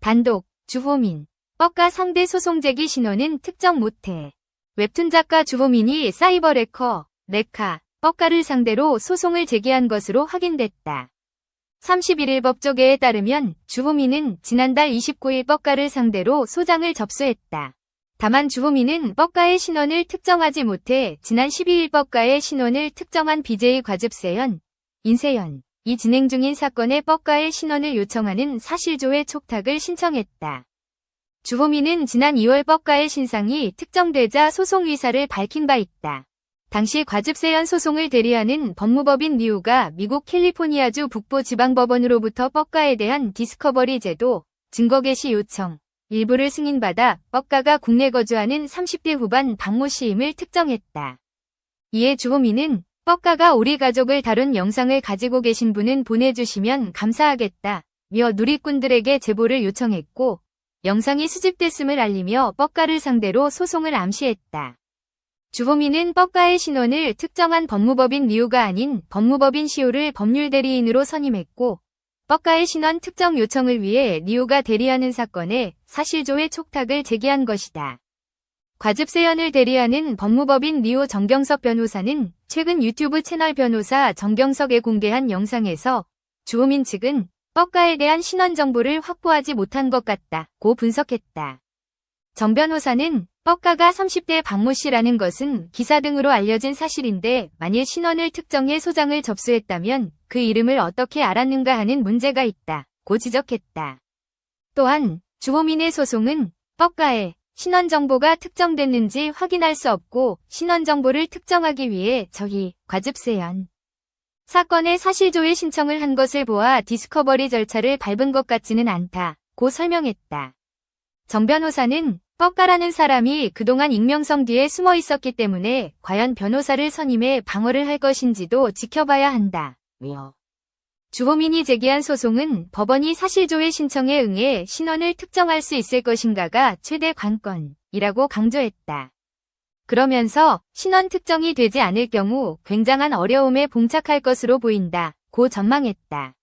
단독, 주호민, 뻑가 상대 소송 제기 신원은 특정 못해. 웹툰 작가 주호민이 사이버 레커, 레카, 뻑가를 상대로 소송을 제기한 것으로 확인됐다. 31일 법조계에 따르면 주호민은 지난달 29일 뻑가를 상대로 소장을 접수했다. 다만 주호민은 뻑가의 신원을 특정하지 못해 지난 12일 뻑가의 신원을 특정한 BJ 과즙세연, 인세연, 이 진행 중인 사건의 뻑가의 신원을 요청하는 사실조회 촉탁을 신청했다. 주호민은 지난 2월 뻑가의 신상이 특정되자 소송 의사를 밝힌 바 있다. 당시 과즙세연 소송을 대리하는 법무법인 리우가 미국 캘리포니아주 북부 지방법원으로부터 뻑가에 대한 디스커버리 제도, 증거 개시 요청, 일부를 승인받아 뻑가가 국내 거주하는 30대 후반 박모 씨임을 특정했다. 이에 주호민은 뻑가가 우리 가족을 다룬 영상을 가지고 계신 분은 보내주시면 감사하겠다. 며 누리꾼들에게 제보를 요청했고 영상이 수집됐음을 알리며 뻑가를 상대로 소송을 암시했다. 주호민은 뻑가의 신원을 특정한 법무법인 리우가 아닌 법무법인 시우를 법률대리인으로 선임했고 뻑가의 신원 특정 요청을 위해 리우가 대리하는 사건에 사실조회 촉탁을 제기한 것이다. 과즙세연을 대리하는 법무법인 리오 정경석 변호사는 최근 유튜브 채널 변호사 정경석에 공개한 영상에서 주호민 측은 뻑가에 대한 신원 정보를 확보하지 못한 것 같다고 분석했다. 정 변호사는 뻑가가 30대 박모 씨라는 것은 기사 등으로 알려진 사실인데 만일 신원을 특정해 소장을 접수했다면 그 이름을 어떻게 알았는가 하는 문제가 있다고 지적했다. 또한 주호민의 소송은 뻑가의 신원 정보가 특정됐는지 확인할 수 없고 신원 정보를 특정하기 위해 저희 과즙세연 사건의 사실조회 신청을 한 것을 보아 디스커버리 절차를 밟은 것 같지는 않다고 설명했다. 정 변호사는 뻑가라는 사람이 그동안 익명성 뒤에 숨어 있었기 때문에 과연 변호사를 선임해 방어를 할 것인지도 지켜봐야 한다. 며 주호민이 제기한 소송은 법원이 사실조회 신청에 응해 신원을 특정할 수 있을 것인가가 최대 관건이라고 강조했다. 그러면서 신원 특정이 되지 않을 경우 굉장한 어려움에 봉착할 것으로 보인다. 고 전망했다.